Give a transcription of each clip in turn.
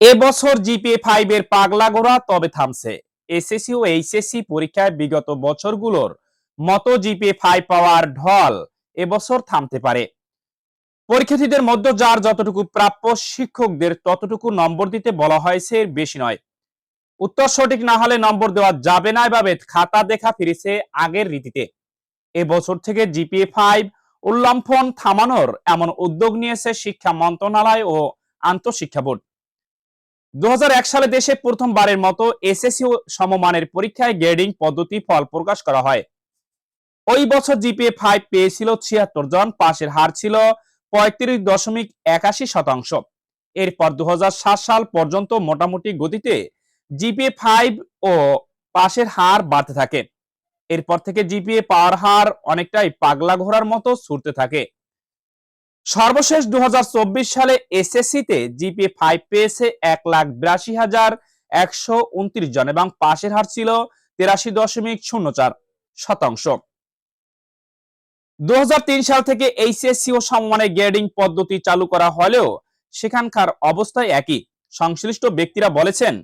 এবছর GPA five এর পাগলা ঘোড়া তবে থামছে। এসএসসি ও এইচএসসি পরীক্ষায় বিগত বছরগুলোর মতো জিপিএ ফাইভ পাওয়ার ঢল এবছর থামতে পারে। পরীক্ষার্থীদের মধ্যে যার যতটুকু প্রাপ্য শিক্ষকদের ততটুকু নম্বর দিতে বলা হয়েছে বেশি নয়। উত্তর সঠিক না হলে নম্বর দেওয়া যাবে না এভাবে খাতা দেখা ফিরেছে আগের রীতিতে। এবছর থেকে জিপিএ ফাইভ উল্লম্ফন থামানোর এমন উদ্যোগ নিয়েছে শিক্ষা মন্ত্রণালয় ও আন্তঃশিক্ষা বোর্ড। দু হাজার এক সালে দেশে প্রথমবারের মতো এসএসসি সমমানের পরীক্ষায় গ্রেডিং পদ্ধতি ফল প্রকাশ করা হয়। ওই বছর জিপিএ ফাইভ পেয়েছিল ছিয়াত্তর জন, পাশের হার ছিল পঁয়ত্রিশ দশমিক একাশি শতাংশ। এরপর দু হাজার সাত সাল পর্যন্ত মোটামুটি গতিতে জিপিএ ফাইভ ও পাশের হার বাড়তে থাকে। এরপর থেকে জিপিএ পাওয়ার হার অনেকটাই পাগলা ঘোড়ার মতো ছুটতে থাকে। সর্বশেষ দু সালে এসএসসি তে জিপিএ ফাইভ পেয়েছে এক লাখ বিরাশি হাজার একশো উনত্রিশ জন এবং পাশের হার ছিল তেরাশি দশমিক শূন্য চার শতাংশ। দু সাল থেকে এইচএসসি ও সমমানের গ্রেডিং পদ্ধতি চালু করা হলেও সেখানকার অবস্থায় একই। সংশ্লিষ্ট ব্যক্তিরা বলেছেন,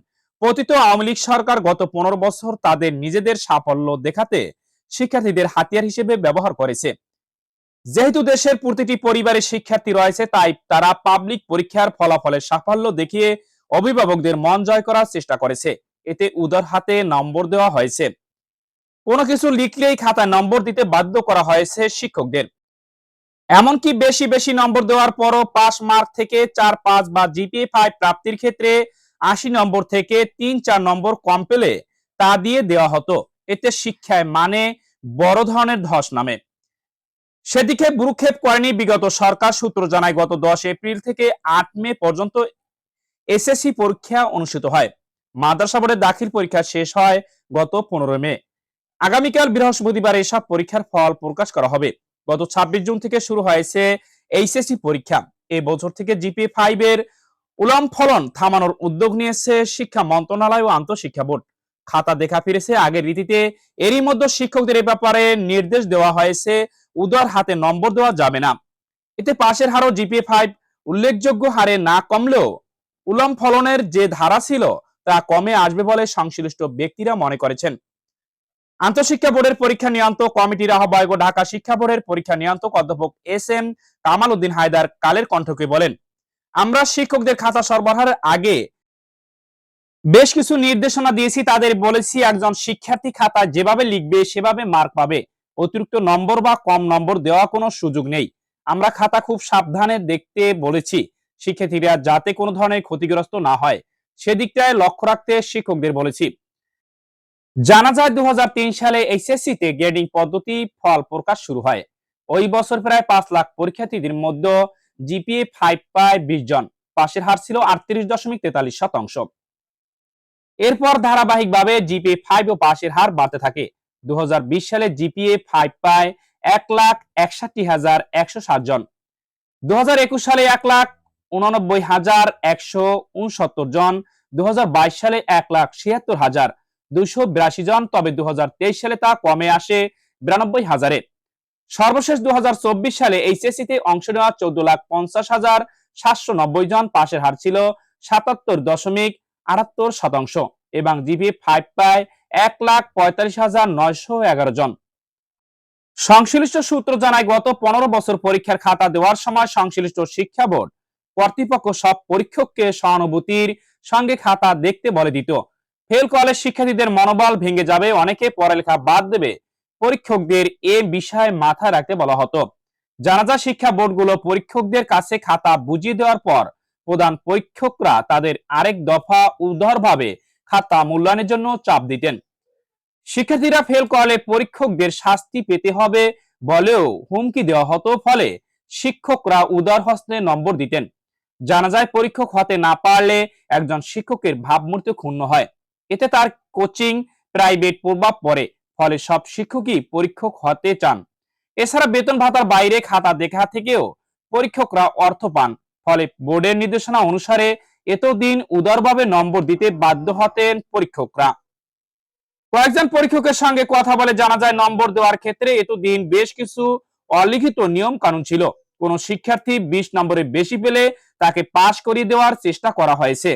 পতিত আওয়ামী লীগ সরকার গত পনেরো বছর তাদের নিজেদের সাফল্য দেখাতে শিক্ষার্থীদের হাতিয়ার হিসেবে ব্যবহার করেছে। যেহেতু দেশের প্রতিটি পরিবারে শিক্ষার্থী রয়েছে, তাই তারা পাবলিক পরীক্ষার ফলাফলের সাফল্য দেখিয়ে অভিভাবকদের মন জয় করার চেষ্টা করেছে। এতে উদার হাতে নম্বর দেওয়া হয়েছে। কোনো কিছু লিখলেই খাতায় নম্বর দিতে বাধ্য করা হয়েছে শিক্ষকদের। এমনকি বেশি বেশি নম্বর দেওয়ার পরও পাস মার্ক থেকে চার পাঁচ বা জিপিএ ফাইভ প্রাপ্তির ক্ষেত্রে আশি নম্বর থেকে তিন চার নম্বর কম পেলে তা দিয়ে দেওয়া হতো। এতে শিক্ষায় মানে বড় ধরনের ধস নামে। সেদিকে ভ্রুক্ষেপ করেনি বিগত সরকার। সূত্র জানায়, গত দশ এপ্রিল থেকে আট মে পর্যন্ত এসএসসি পরীক্ষা অনুষ্ঠিত হয়। মাদ্রাসা বোর্ডের দাখিল পরীক্ষা শেষ হয় গত পনেরো মে। আগামীকাল বৃহস্পতিবার এসব পরীক্ষার ফল প্রকাশ করা হবে। গত ছাব্বিশ জুন থেকে শুরু হয়েছে এইচএসসি পরীক্ষা। এ বছর থেকে জিপি ফাইভ এর উলম ফলন থামানোর উদ্যোগ নিয়েছে শিক্ষা মন্ত্রণালয় ও আন্তঃশিক্ষা বোর্ড। খাতা দেখা ফিরেছে আগের রীতিতে। এরই মধ্যে শিক্ষকদের এ ব্যাপারে নির্দেশ দেওয়া হয়েছে উদার হাতে নম্বর দেওয়া যাবে না। এতে পাশের হারও জিপিএ ফাইভ উল্লেখযোগ্য হারে না কমলেও উলম ফলনের যে ধারা ছিল তা কমে আসবে বলে সংশ্লিষ্ট ব্যক্তিরা মনে করেছেন। আন্তঃশিক্ষা বোর্ডের পরীক্ষা নিয়ন্ত্রক কমিটির আহ্বায়ক ও ঢাকা শিক্ষা বোর্ডের পরীক্ষা নিয়ন্ত্রক অধ্যাপক এস এম কামাল উদ্দিন হায়দার কালের কণ্ঠকে বলেন, আমরা শিক্ষকদের খাতা সরবরাহের আগে বেশ কিছু নির্দেশনা দিয়েছি, তাদের বলেছি একজন শিক্ষার্থী খাতা যেভাবে লিখবে সেভাবে মার্ক পাবে। অতিরিক্ত নম্বর বা কম নম্বর দেওয়া কোনো সুযোগ নেই। আমরা খাতা খুব সাবধানে দেখতে বলেছি, শিক্ষার্থীরা যাতে কোনো ধরনের ক্ষতিগ্রস্ত না হয়। সেদিকটায় লক্ষ্য রাখতে শিক্ষকদের বলেছি। জানা যায় দু সালে এইচএসসি তে গ্রেডিং পদ্ধতি ফল প্রকাশ শুরু হয়। ওই বছর প্রায় পাঁচ লাখ পরীক্ষার্থীদের মধ্যে জিপিএ ফাইভ পায় বিশ জন। পাশের হার ছিল আটত্রিশ দশমিক তেতাল্লিশ শতাংশ। এরপর ধারাবাহিকভাবে জিপিএ ফাইভ ও পাশের হার বাড়তে থাকে। দু হাজার বিশ সালে জিপিএ ফাইভ পায় এক জন। দু সালে এক লাখ উননব্বই হাজার একশো উনসত্তর জন। দু সালে এক লাখ ছিয়াত্তর হাজার দুইশো বিরাশি জন। তবে দু সালে তা কমে আসে বিরানব্বই হাজারে। সর্বশেষ দু হাজার চব্বিশ সালে এইচএসসি তে অংশ নেওয়া চোদ্দ লাখ পঞ্চাশ হাজার সাতশো নব্বই জন পাশের হার ছিল সাতাত্তর দশমিক আটাত্তর শতাংশ। এবং জিপি ফাইভ পায় এক লাখ পঁয়তাল্লিশ হাজার নয়শো এগারো জন। সংশ্লিষ্ট সূত্র জানায়, গত পনেরো বছর পরীক্ষার খাতা দেওয়ার সময় সংশ্লিষ্ট শিক্ষা বোর্ড কর্তৃপক্ষ সব পরীক্ষককে সহানুভূতির সঙ্গে খাতা দেখতে বলে দিত। ফেল কলেজ শিক্ষার্থীদের মনোবল ভেঙে যাবে, অনেকে পড়ালেখা বাদ দেবে। পরীক্ষকদের এ বিষয়ে মাথায় রাখতে বলা হতো। জানাজা শিক্ষা বোর্ডগুলো পরীক্ষকদের কাছে খাতা বুঝিয়ে দেওয়ার পর প্রধান পরীক্ষকরা তাদের আরেক দফা উদারভাবে খাতা মূল্যায়নের জন্য চাপ দিতেন। শিক্ষার্থীরা ফেল করলে পরীক্ষকদের শাস্তি পেতে হবে বলেও হুমকি দেওয়া হতো, ফলে শিক্ষকরা উদার হস্তে নম্বর দিতেন। জানা যায়, পরীক্ষক হতে না পারলে একজন শিক্ষকের ভাবমূর্তি ক্ষুণ্ণ হয়। এতে তার কোচিং, প্রাইভেট প্রভাব পড়ে, ফলে সব শিক্ষকই পরীক্ষক হতে চান। এছাড়া বেতন ভাতার বাইরে খাতা দেখা থেকেও পরীক্ষকরা অর্থ পান, ফলে বোর্ডের নির্দেশনা অনুসারে এতদিন উদারভাবে নম্বর দিতে বাধ্য হতেন পরীক্ষকরা। কয়েকজন পরীক্ষকের সঙ্গে কথা বলে জানা যায়, নম্বর দেওয়ার ক্ষেত্রে এতদিন বেশ কিছু অলিখিত নিয়ম কানুন ছিল। কোন শিক্ষার্থী বিশ নম্বরে বেশি পেলে তাকে পাশ করিয়ে দেওয়ার চেষ্টা করা হয়েছে।